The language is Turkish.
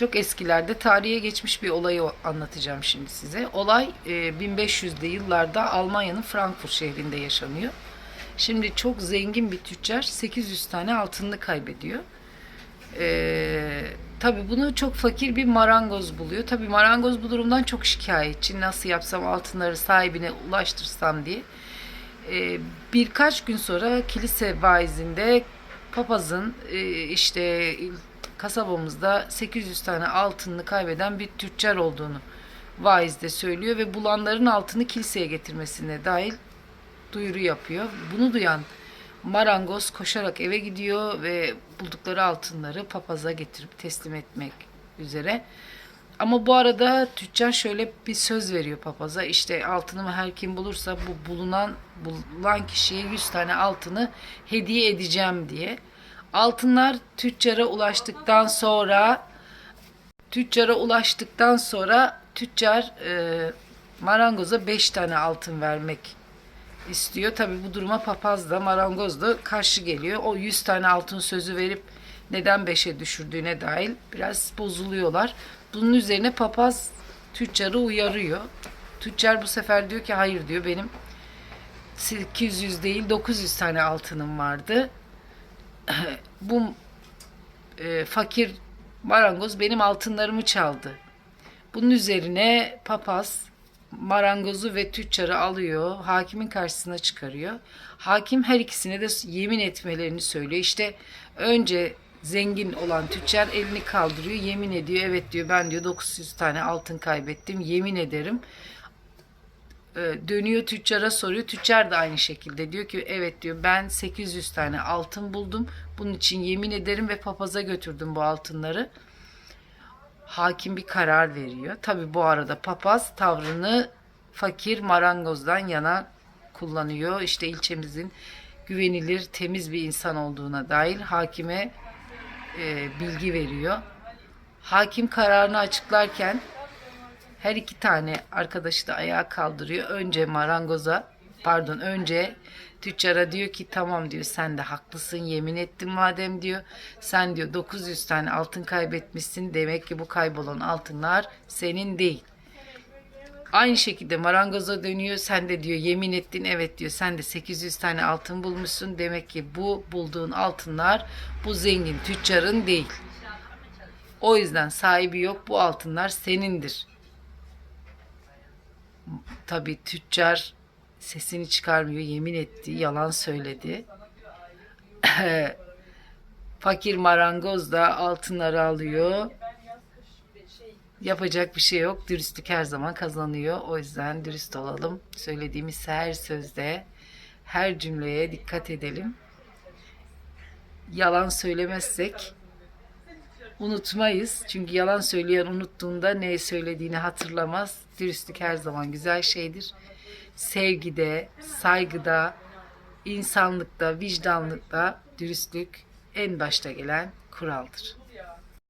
Çok eskilerde tarihe geçmiş bir olayı anlatacağım şimdi size. Olay e, 1500'lü yıllarda Almanya'nın Frankfurt şehrinde yaşanıyor. Şimdi çok zengin bir tüccar 800 tane altınını kaybediyor. Ee, tabii bunu çok fakir bir marangoz buluyor. Tabii marangoz bu durumdan çok şikayetçi. Nasıl yapsam altınları sahibine ulaştırsam diye. Ee, birkaç gün sonra kilise vaizinde papazın e, işte kasabamızda 800 tane altınını kaybeden bir tüccar olduğunu vaiz de söylüyor ve bulanların altını kiliseye getirmesine dahil duyuru yapıyor. Bunu duyan marangoz koşarak eve gidiyor ve buldukları altınları papaza getirip teslim etmek üzere. Ama bu arada tüccar şöyle bir söz veriyor papaza. İşte altınımı her kim bulursa bu bulunan bulan kişiye 100 tane altını hediye edeceğim diye. Altınlar tüccara ulaştıktan sonra tüccara ulaştıktan sonra tüccar e, marangoza 5 tane altın vermek istiyor. Tabi bu duruma papaz da marangoz da karşı geliyor. O 100 tane altın sözü verip neden 5'e düşürdüğüne dahil biraz bozuluyorlar. Bunun üzerine papaz tüccarı uyarıyor. Tüccar bu sefer diyor ki hayır diyor benim 800 değil 900 tane altınım vardı. bu e, fakir marangoz benim altınlarımı çaldı. Bunun üzerine papaz marangozu ve tüccarı alıyor, hakimin karşısına çıkarıyor. Hakim her ikisine de yemin etmelerini söylüyor. İşte önce zengin olan tüccar elini kaldırıyor, yemin ediyor. Evet diyor ben diyor 900 tane altın kaybettim, yemin ederim. Ee, Dönüyor tüccara soruyor. Tüccar da aynı şekilde diyor ki evet diyor ben 800 tane altın buldum. Bunun için yemin ederim ve papaza götürdüm bu altınları hakim bir karar veriyor. Tabi bu arada papaz tavrını fakir marangozdan yana kullanıyor. İşte ilçemizin güvenilir, temiz bir insan olduğuna dair hakime e, bilgi veriyor. Hakim kararını açıklarken her iki tane arkadaşı da ayağa kaldırıyor. Önce marangoza, pardon önce tüccara diyor ki tamam diyor sen de haklısın yemin ettin madem diyor. Sen diyor 900 tane altın kaybetmişsin demek ki bu kaybolan altınlar senin değil. Aynı şekilde marangoza dönüyor. Sen de diyor yemin ettin evet diyor. Sen de 800 tane altın bulmuşsun. Demek ki bu bulduğun altınlar bu zengin tüccarın değil. O yüzden sahibi yok. Bu altınlar senindir. Tabii tüccar sesini çıkarmıyor, yemin etti, yalan söyledi. Fakir marangoz da altınları alıyor. Yapacak bir şey yok. Dürüstlük her zaman kazanıyor. O yüzden dürüst olalım. Söylediğimiz her sözde, her cümleye dikkat edelim. Yalan söylemezsek unutmayız. Çünkü yalan söyleyen unuttuğunda ne söylediğini hatırlamaz. Dürüstlük her zaman güzel şeydir. Sevgide, saygıda, insanlıkta, vicdanlıkta dürüstlük en başta gelen kuraldır.